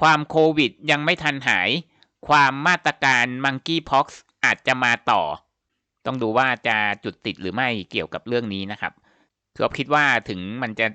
ความโควิดยังไม่ทันหาย ความมาตรการมังกี้พ็อกซ์อาจจะมาต่อ ต้องดูว่าจะจุดติดหรือไม่เกี่ยวกับเรื่องนี้นะครับคือคิดว่าถึงมันจะ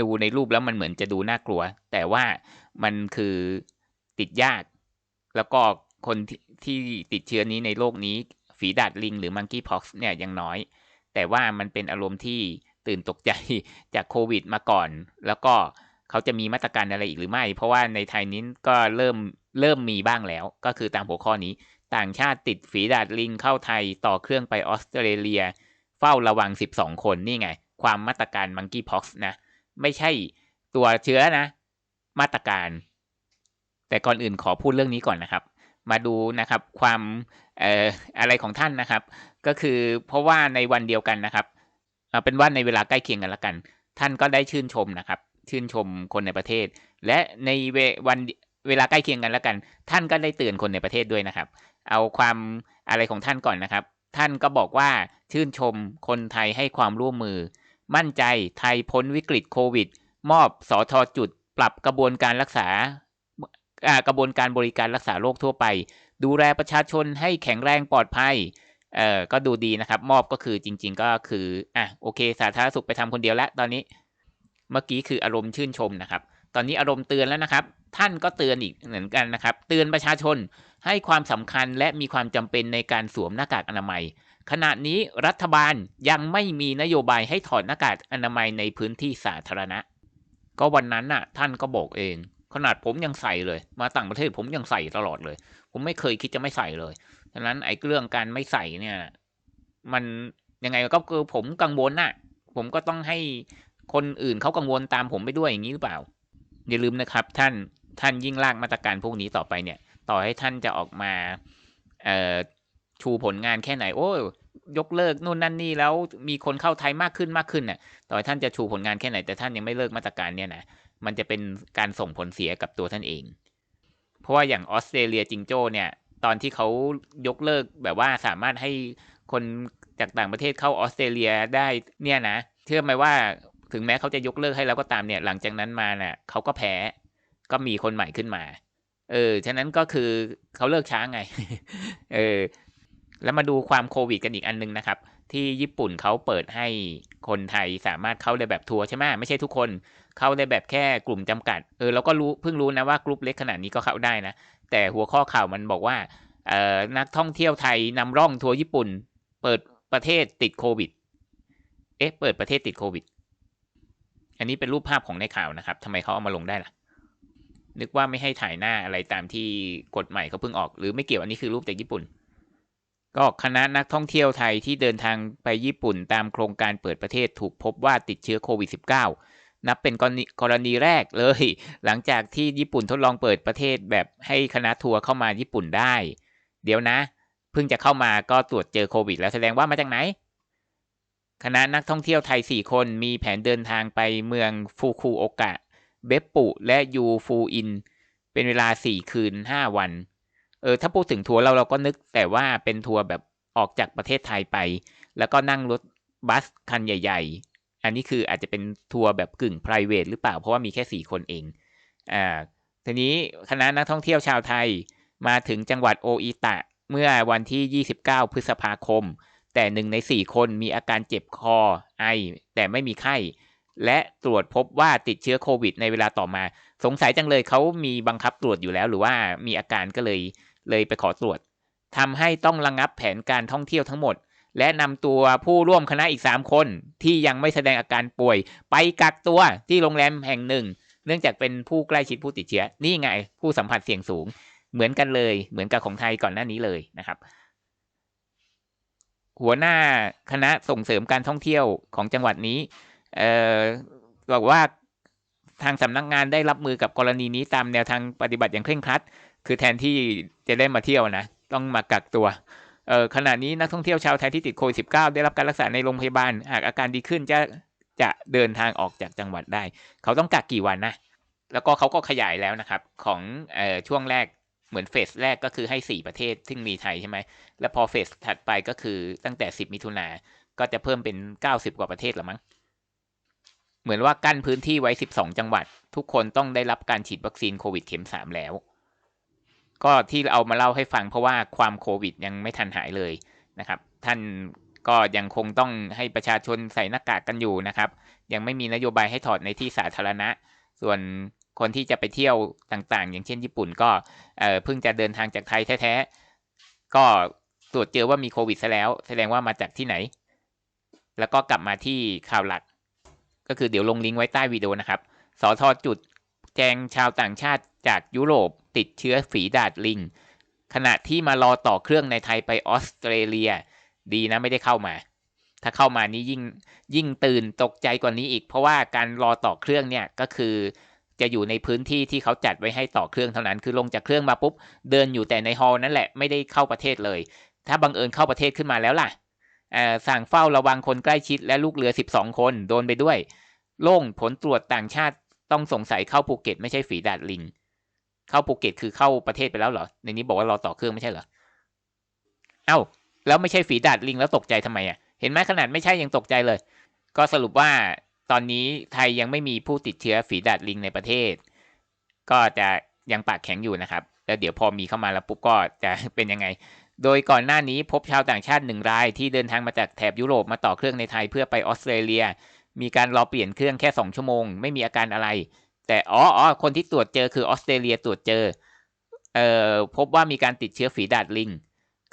ดูในรูปแล้วมันเหมือนจะดูน่ากลัว แต่ว่ามันคือติดยาก แล้วก็คนที่ติดเชื้อนี้ในโลกนี้ ฝีดาดลิงหรือมังกี้พ็อกซ์เนี่ยยังน้อย แต่ว่ามันเป็นอารมณ์ที่ตื่นตกใจจากโควิดมาก่อน แล้วก็ เขาจะมีมาตรการอะไรอีกหรือไม่ เพราะว่าในไทยนี้ก็เริ่มเริ่มมีบ้างแล้ว ก็คือตามหัวข้อนี้ ต่างชาติติดฝีดาดลิงเข้าไทยต่อเครื่องไปออสเตรเลีย เฝ้าระวัง 12 คนนี่ไง ความมาตรการมังกี้พ็อกซ์นะ ไม่ใช่ตัวเชื้อนะ มาตรการ แต่ก่อนอื่นขอพูดเรื่องนี้ก่อนนะครับ มาดูนะครับความเอ่ออะไรของท่านนะครับ ก็คือเพราะว่าในวันเดียวกันนะครับเอาเป็นว่าในเวลาใกล้เคียงกันละกัน ท่านก็ได้ชื่นชมนะครับ ชื่นชมคนในประเทศ และในเววันเวลาใกล้เคียงกันและกัน ท่านก็ได้เตือนคนในประเทศด้วยนะครับ เอาความอะไรของท่านก่อนนะครับ ท่านก็บอกว่าชื่นชมคนไทยให้ความร่วมมือ มั่นใจไทยพ้นวิกฤตโควิด มอบสอทอจุด ปรับกระบวนการรักษากระบวนการบริการรักษาโรคทั่วไป ดูแลประชาชนให้แข็งแรงปลอดภัยเอ่อก็ดูดีนะครับ มอบก็คือจริง ๆ ก็คืออะโอเค สาธารณสุขไปทำคนเดียวแล้วตอนนี้ เมื่อกี้คืออารมณ์ชื่นชมนะครับ ตอนนี้อารมณ์เตือนแล้วนะครับ ท่านก็เตือนอีกเหมือนกันนะครับ เตือนประชาชนให้ความสำคัญและมีความจำเป็นในการสวมหน้ากากอนามัย ขณะนี้รัฐบาลยังไม่มีนโยบายให้ถอดหน้ากากอนามัยในพื้นที่สาธารณะ ก็วันนั้นน่ะ ท่านก็บอกเอง ขนาดผมยังใส่เลย มาต่างประเทศผมยังใส่ตลอดเลย ผมไม่เคยคิดจะไม่ใส่เลยฉะนั้นไอ้เรื่องการไม่ใส่เนี่ย มันยังไงก็คือผมกังวลน่ะ ผมก็ต้องให้ คนอื่นเขากังวลตามผมไปด้วยอย่างนี้หรือเปล่า อย่าลืมนะครับ ท่านท่านยิ่งลากมาตรการพวกนี้ต่อไปเนี่ย ต่อให้ท่านจะออกมาเชูผลงานแค่ไหน โอ้ยกเลิกนู่นนั่นนี่แล้วมีคนเข้าไทยมากขึ้นมากขึ้นน่ะ ต่อให้ท่านจะชูผลงานแค่ไหนแต่ท่านยังไม่เลิกมาตรการเนี่ยนะมันจะเป็นการส่งผลเสียกับตัวท่านเอง เพราะว่าอย่างออสเตรเลียจิงโจ้เนี่ย ตอนที่เขายกเลิกแบบว่าสามารถให้คนจากต่างประเทศเข้าออสเตรเลียได้เนี่ยนะเชื่อไหมว่า ถึงแม้เขาจะยกเลิกให้แล้วก็ตามเนี่ย หลังจากนั้นมาเน่ะเขาก็แพ้ก็มีคนใหม่ขึ้นมา เออ ฉะนั้นก็คือเขาเลิกช้าไง เออ แล้วมาดูความโควิดกันอีกอันนึงนะครับ ที่ญี่ปุ่นเขาเปิดให้คนไทยสามารถเข้าได้แบบทัวร์ใช่ไหมไม่ใช่ทุกคน เข้าได้แบบแค่กลุ่มจำกัด เออเราก็รู้เพิ่งรู้นะว่ากลุ่มเล็กขนาดนี้ก็เข้าได้นะ แต่หัวข้อข่าวมันบอกว่า เอ่อ นักท่องเที่ยวไทยนำร่องทัวร์ญี่ปุ่น เปิดประเทศติดโควิด เอ๊ะ เปิดประเทศติดโควิด อันนี้เป็นรูปภาพของในข่าวนะครับทำไมเขาเอามาลงได้ล่ะ นึกว่าไม่ให้ถ่ายหน้าอะไรตามที่กฎใหม่เขาเพิ่งออกหรือไม่เกี่ยวอันนี้คือรูปจากญี่ปุ่น ก็คณะนักท่องเที่ยวไทยที่เดินทางไปญี่ปุ่นตามโครงการเปิดประเทศถูกพบว่าติดเชื้อโควิด -19 นับเป็นกรณีแรกเลย หลังจากที่ญี่ปุ่นทดลองเปิดประเทศแบบให้คณะทัวร์เข้ามาญี่ปุ่นได้ เดี๋ยวนะ เพิ่งจะเข้ามาก็ตรวจเจอโควิด แล้วแสดงว่ามาจากไหน คณะนักท่องเที่ยวไทย 4 คนมีแผนเดินทางไปเมืองฟูคุโอกะ เบปปุและยูฟูอิน เป็นเวลา 4 คืน 5 วัน เออถ้าพูดถึงทัวร์เราเราก็นึกแต่ว่าเป็นทัวร์แบบออกจากประเทศไทยไป แล้วก็นั่งรถบัสคันใหญ่ ๆ อันนี้คืออาจจะเป็นทัวร์แบบกึ่ง p r i v a t หรือเปล่าเพราะว่ามีแค่ 4 คนเองอ่าทีนี้คณะนักท่องเที่ยวชาวไทยมาถึงจังหวัดโออิตะเมื่อวันที่ 29 พฤษภาคม แต่หนึ่งใน4คนมีอาการเจ็บคอไอ แต่ไม่มีไข้ และตรวจพบว่าติดเชื้อโควิด ในเวลาต่อมา สงสัยจังเลยเขามีบังคับตรวจอยู่แล้ว หรือว่ามีอาการก็เลยเลยไปขอตรวจทำให้ต้องระงงับแผนการท่องเที่ยวทั้งหมด และนำตัวผู้ร่วมคณะอีก 3 คนที่ยังไม่แสดงอาการป่วย ไปกักตัวที่โรงแรมแห่งหนึ่ง เนื่องจากเป็นผู้ใกล้ชิดผู้ติดเชื้อ นี่ไง ผู้สัมผัสเสี่ยงสูง เหมือนกันเลย เหมือนกับของไทยก่อนหน้านี้เลยนะครับ หัวหน้าคณะส่งเสริมการท่องเที่ยวของจังหวัดนี้ เอ่อบอกว่าทางสำนักงานได้รับมือกับกรณีนี้ตามแนวทางปฏิบัติอย่างเคร่งครัด คือแทนที่จะได้มาเที่ยวนะ ต้องมากักตัวเอ่อขณะนี้นักท่องเที่ยวชาวไทยที่ติดโควิด -19 ได้รับการรักษาในโรงพยาบาล หากอาการดีขึ้นจะจะเดินทางออกจากจังหวัดได้ เขาต้องกักกี่วันนะ แล้วก็เขาก็ขยายแล้วนะครับ ของออช่วงแรก เหมือนเฟสแรกก็คือให้ 4 ประเทศซึ่งมีไทยใช่ไหม แล้วพอเฟสถัดไปก็คือตั้งแต่ 10 มิถุนาก็จะเพิ่มเป็น 90 กว่าประเทศละมั้ง เหมือนว่ากั้นพื้นที่ไว้ 12 จังหวัด ทุกคนต้องได้รับการฉีดวัคซีนโควิดเข็ม 3 แล้ว ก็ที่เอามาเล่าให้ฟังเพราะว่าความโควิดยังไม่ทันหายเลยนะครับ ท่านก็ยังคงต้องให้ประชาชนใส่หน้ากากกันอยู่นะครับ ยังไม่มีนโยบายให้ถอดในที่สาธารณะ ส่วน คนที่จะไปเที่ยวต่างๆ อย่างเช่นญี่ปุ่นก็เเพิ่งจะเดินทางจากไทยแท้ๆ ก็ตรวจเจอว่ามีโควิดซะแล้ว แสดงว่ามาจากที่ไหน แล้วก็กลับมาที่ข่าวหลัก ก็คือเดี๋ยวลงลิงก์ไว้ใต้วิดีโอนะครับสอทอจุดแจงชาวต่างชาติจากยุโรปติดเชื้อฝีดาดลิง ขณะที่มารอต่อเครื่องในไทยไปออสเตรเลีย ดีนะไม่ได้เข้ามา ถ้าเข้ามานี้ยิ่งยิ่งตื่นตกใจกว่านี้อีก เพราะว่าการรอต่อเครื่องเนี่ยก็คือ จะอยู่ในพื้นที่ที่เขาจัดไว้ให้ต่อเครื่องเท่านั้น คือลงจากเครื่องมาปุ๊บ เดินอยู่แต่ในฮอลนั่นแหละ ไม่ได้เข้าประเทศเลย ถ้าบังเอิญเข้าประเทศขึ้นมาแล้วล่ะสั่งเฝ้าระวังคนใกล้ชิดและลูกเรือ 12 คนโดนไปด้วย โล่งผลตรวจต่างชาติต้องสงสัยเข้าภูเก็ต ไม่ใช่ฝีดาดลิง เข้าภูเก็ตคือเข้าประเทศไปแล้วเหรอ ในนี้บอกว่ารอต่อเครื่องไม่ใช่เหรอ เอ้า แล้วไม่ใช่ฝีดาดลิงแล้วตกใจทำไมอะ เห็นไหมขนาดไม่ใช่ยังตกใจเลย ก็สรุปว่า ตอนนี้ไทยยังไม่มีผู้ติดเชื้อฝีดาดลิงในประเทศ ก็จะยังปากแข็งอยู่นะครับ แล้วเดี๋ยวพอมีเข้ามาแล้วปุ๊บก็จะเป็นยังไง โดยก่อนหน้านี้พบชาวต่างชาติหนึ่งรายที่เดินทางมาจากแถบยุโรปมาต่อเครื่องในไทยเพื่อไปออสเตรเลีย มีการรอเปลี่ยนเครื่องแค่ 2 ชั่วโมง ไม่มีอาการอะไร แต่อ๋ออ๋อคนที่ตรวจเจอคือออสเตรเลียตรวจเจอเอ่อพบว่ามีการติดเชื้อฝีดาดลิง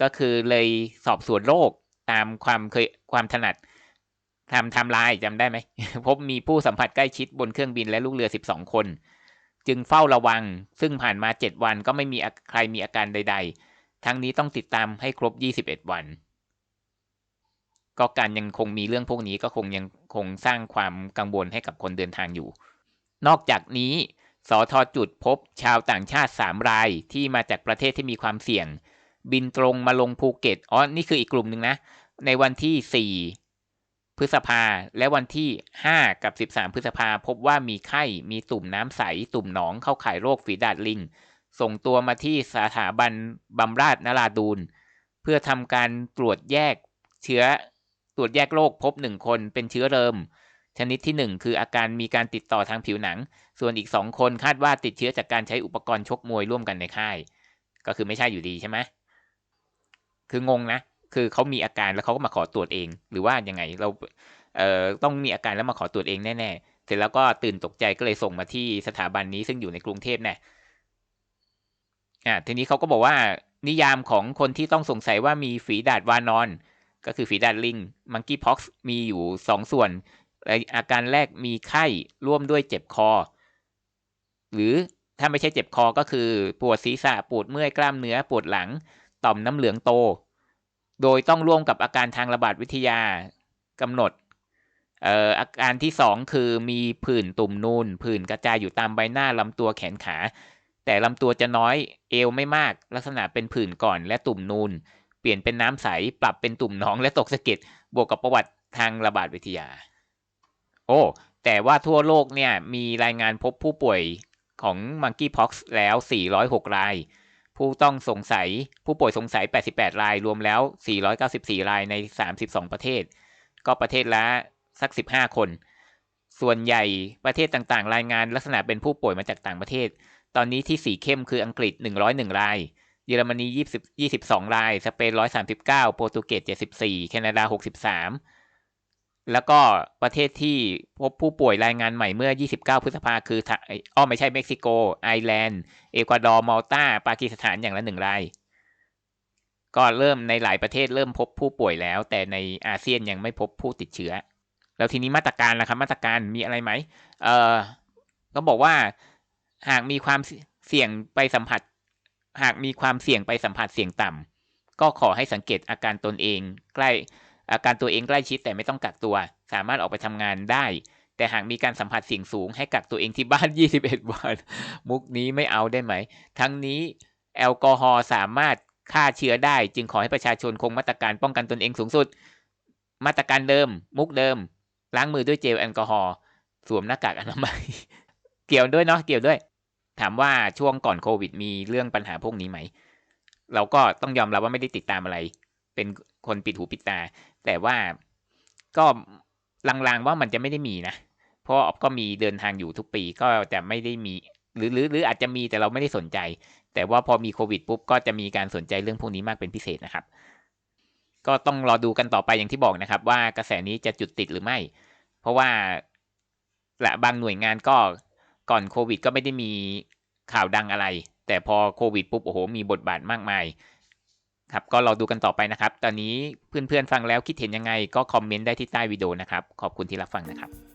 ก็คือเลยสอบสวนโรคตามความเคยความถนัด ทำทำลายจำได้ไหม พบมีผู้สัมผัสใกล้ชิดบนเครื่องบินและลูกเรือ 12 คน จึงเฝ้าระวัง ซึ่งผ่านมา 7 วันก็ไม่มีใครมีอาการใด ๆ ทั้งนี้ต้องติดตามให้ครบ 21 วัน ก็การยังคงมีเรื่องพวกนี้ก็คงยังคงสร้างความกังวลให้กับคนเดินทางอยู่ นอกจากนี้สอทอจุดพบชาวต่างชาติ 3 รายที่มาจากประเทศที่มีความเสี่ยง บินตรงมาลงภูเก็ตอ๋อนี่คืออีกกลุ่มหนึ่งนะ ในวันที่4 พฤษภา และวันที่ 5 กับ 13 พฤษภาพบว่ามีไข้ มีตุ่มน้ำใส ตุ่มหนอง เข้าข่ายโรคฝีดาดลิง ส่งตัวมาที่สถาบันบำราศนราดูนเพื่อทำการตรวจแยกเชื้อ ตรวจแยกโรคพบหนึ่งคนเป็นเชื้อเริม ชนิดที่ 1 คืออาการมีการติดต่อทางผิวหนัง ส่วนอีก 2 คนคาดว่าติดเชื้อจากการใช้อุปกรณ์ชกมวยร่วมกันในค่าย ก็คือไม่ใช่อยู่ดีใช่ไหมคืองงนะ คือเขามีอาการแล้วเขาก็มาขอตรวจเอง หรือว่ายังไงเราเอ่อต้องมีอาการแล้วมาขอตรวจเองแน่ๆเสร็จแล้วก็ตื่นตกใจก็เลยส่งมาที่สถาบันนี้ซึ่งอยู่ในกรุงเทพแน่อ่าทีนี้เขาก็บอกว่านิยามของคนที่ต้องสงสัยว่ามีฝีดาดวานอน ก็คือฝีดาดลิงมังกี้พ็อกซ์มีอยู่สองส่วนอาการแรกมีไข้ร่วมด้วยเจ็บคอ หรือถ้าไม่ใช่เจ็บคอก็คือปวดศีรษะปวดเมื่อยกล้ามเนื้อปวดหลัง ต่อมน้ำเหลืองโต โดยต้องร่วมกับอาการทางระบาดวิทยากำหนดอาการที่สองคือมีผื่นตุ่มนูนผื่นกระจายอยู่ตามใบหน้าลำตัวแขนขา แต่ลำตัวจะน้อยเอวไม่มาก ลักษณะเป็นผื่นก่อนและตุ่มนูน เปลี่ยนเป็นน้ำใส ปรับเป็นตุ่มหนองและตกสะเก็ดบวกกับประวัติทางระบาดวิทยา โอ้แต่ว่าทั่วโลกเนี่ยมีรายงานพบผู้ป่วยของ Monkeypox แล้ว 406 ราย ผู้ต้องสงสัยผู้ป่วยสงสัย 88 ราย รวมแล้ว 494 รายใน 32 ประเทศ ก็ประเทศละสัก 15 คน ส่วนใหญ่ประเทศต่างๆ รายงานลักษณะเป็นผู้ป่วยมาจากต่างประเทศ ตอนนี้ที่สีเข้มคืออังกฤษ 101 ราย เยอรมนี 20 22 ราย สเปน 139 โปรตุเกส 74 แคนาดา 63 แล้วก็ประเทศที่พบผู้ป่วยรายงานใหม่เมื่อ 29 พฤษภาคืออ้อไม่ใช่เม็กซิโก ไอร์แลนด์ เอกวาดอร์มัลตาปากีสถานอย่างละหนึ่งราย ก็เริ่มในหลายประเทศเริ่มพบผู้ป่วยแล้ว แต่ในอาเซียนยังไม่พบผู้ติดเชื้อ แล้วทีนี้มาตรการล่ะครับมาตรการมีอะไรไหมเออก็บอกว่าหากมีความเสี่ยงไปสัมผัส หากมีความเสี่ยงไปสัมผัสเสี่ยงต่ำก็ขอให้สังเกตอาการตนเอง ใกล้ อาการตัวเองใกล้ชิดแต่ไม่ต้องกักตัว สามารถออกไปทำงานได้ แต่หากมีการสัมผัสเสี่ยงสูงให้กักตัวเองที่บ้าน 21 วัน มุกนี้ไม่เอาได้ไหม ทั้งนี้แอลกอฮอล์สามารถฆ่าเชื้อได้ จึงขอให้ประชาชนคงมาตรการป้องกันตนเองสูงสุด มาตรการเดิม มุกเดิม ล้างมือด้วยเจลแอลกอฮอล์สวมหน้ากากอนามัย เกี่ยวด้วยเนาะเกี่ยวด้วย ถามว่าช่วงก่อนโควิด มีเรื่องปัญหาพวกนี้ไหม เราก็ต้องยอมรับว่าไม่ได้ติดตามอะไร เป็นคนปิดหูปิดตา แต่ว่าก็ลางๆว่ามันจะไม่ได้มีนะ เพราะออฟก็มีเดินทางอยู่ทุกปีก็จะไม่ได้มี หรือหรือหรืออาจจะมีแต่เราไม่ได้สนใจ แต่ว่าพอมีโควิดปุ๊บก็จะมีการสนใจเรื่องพวกนี้มากเป็นพิเศษนะครับ ก็ต้องรอดูกันต่อไปอย่างที่บอกนะครับ ว่ากระแสนี้จะจุดติดหรือไม่ เพราะว่าและบางหน่วยงานก็ก่อนโควิดก็ไม่ได้มีข่าวดังอะไร แต่พอโควิดปุ๊บโอ้โหมีบทบาทมากมาย ครับก็รอดูกันต่อไปนะครับ ตอนนี้เพื่อนๆฟังแล้วคิดเห็นยังไงก็คอมเมนต์ได้ที่ใต้วิดีโอนะครับ ขอบคุณที่รับฟังนะครับ